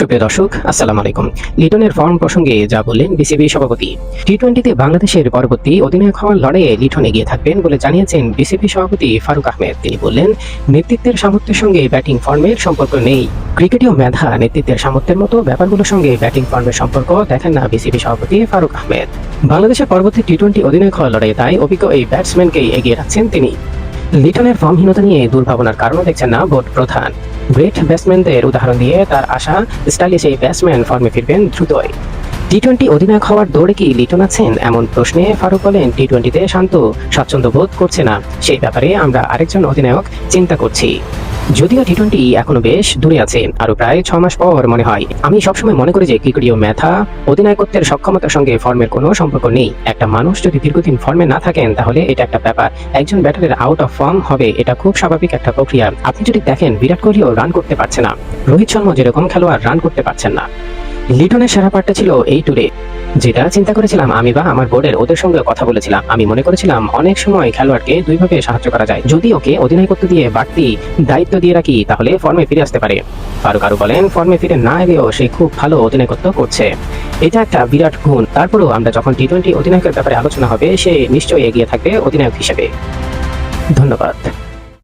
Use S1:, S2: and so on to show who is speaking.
S1: সুপ্রিয় দর্শক, আসসালামু আলাইকুম। লিটনের ফর্ম প্রসঙ্গে যা বললেন বিসিবি সভাপতি। টি টোয়েন্টিতে বাংলাদেশের পরবর্তী অধিনায়ক হওয়ার লড়াইয়ে লিটন এগিয়ে থাকবেন বলে জানিয়েছেন বিসিবি সভাপতি ফারুক আহমেদ। তিনি বললেন, নেতৃত্বের সামর্থ্যের সঙ্গে ব্যাটিং ফর্মের সম্পর্ক নেই। ক্রিকেটীয় মেধা, নেতৃত্বের সামর্থ্যের মতো ব্যাপারগুলোর সঙ্গে ব্যাটিং ফর্মের সম্পর্ক দেখেন না বিসিবি সভাপতি ফারুক আহমেদ। বাংলাদেশের পরবর্তী টি টোয়েন্টি অধিনায়ক হওয়ার লড়াইয়ে তাই অভিজ্ঞ এই ব্যাটসম্যানকেই এগিয়ে রাখছেন তিনি। লিটনের ফর্মহীনতা নিয়ে দুর্ভাবনার কারণও দেখছেন না বোর্ড প্রধান। গ্রেট ব্যাটসম্যানদের উদাহরণ দিয়ে তার আশা স্টাইলিশ এই ব্যাটসম্যান ফর্মে ফিরবেন দ্রুতই। টি টোয়েন্টি অধিনায়ক হওয়ার দৌড়ে কি লিটন আছেন? এমন প্রশ্নে ফারুক বলেন টি টোয়েন্টিতে শান্ত, স্বাচ্ছন্দ্য বোধ করছে না। সেই ব্যাপারে আমরা আরেকজন অধিনায়ক চিন্তা করছি। যদিও টি টোয়েন্টি এখনও বেশ দূরে আছে আরও প্রায় ছ মাস পর মনে হয়। আমি সবসময় মনে করি যে ক্রিকেটীয় মেধা, অধিনায়কত্বের সক্ষমতার সঙ্গে ফর্মের কোনো সম্পর্ক নেই। একটা মানুষ যদি দীর্ঘদিন ফর্মে না থাকেন, তাহলে এটা একটা ব্যাপার। একজন ব্যাটারের আউট অফ ফর্ম হবে, এটা খুব স্বাভাবিক একটা প্রক্রিয়া। আপনি যদি দেখেন, বিরাট কোহলিও রান করতে পারছে না। রোহিত শর্মা যেরকম খেলোয়াড় রান করতে পারছেন না। লিটনের সেরা পার্টটা ছিল এই টুরে যেটা চিন্তা করেছিলাম আমি বা আমার বোর্ডের ওদের সঙ্গে কথা বলেছিলাম। আমি মনে করেছিলাম অনেক সময় খেলোয়াড়কে দুইভাবে সাহায্য করা যায়। যদি ওকে অধিনায়কত্ব দিয়ে বাড়তি দায়িত্ব দিয়ে রাখি, তাহলে ফর্মে ফিরে আসতে পারে। ফারুক আরও বলেন ফর্মে ফিরে না এলেও সে খুব ভালো অধিনায়কত্ব করছে। এটা একটা বিরাট গুণ। তারপরেও আমরা যখন টি টোয়েন্টি অধিনায়কের ব্যাপারে আলোচনা হবে, সে নিশ্চয়ই এগিয়ে থাকবে অধিনায়ক হিসেবে। ধন্যবাদ।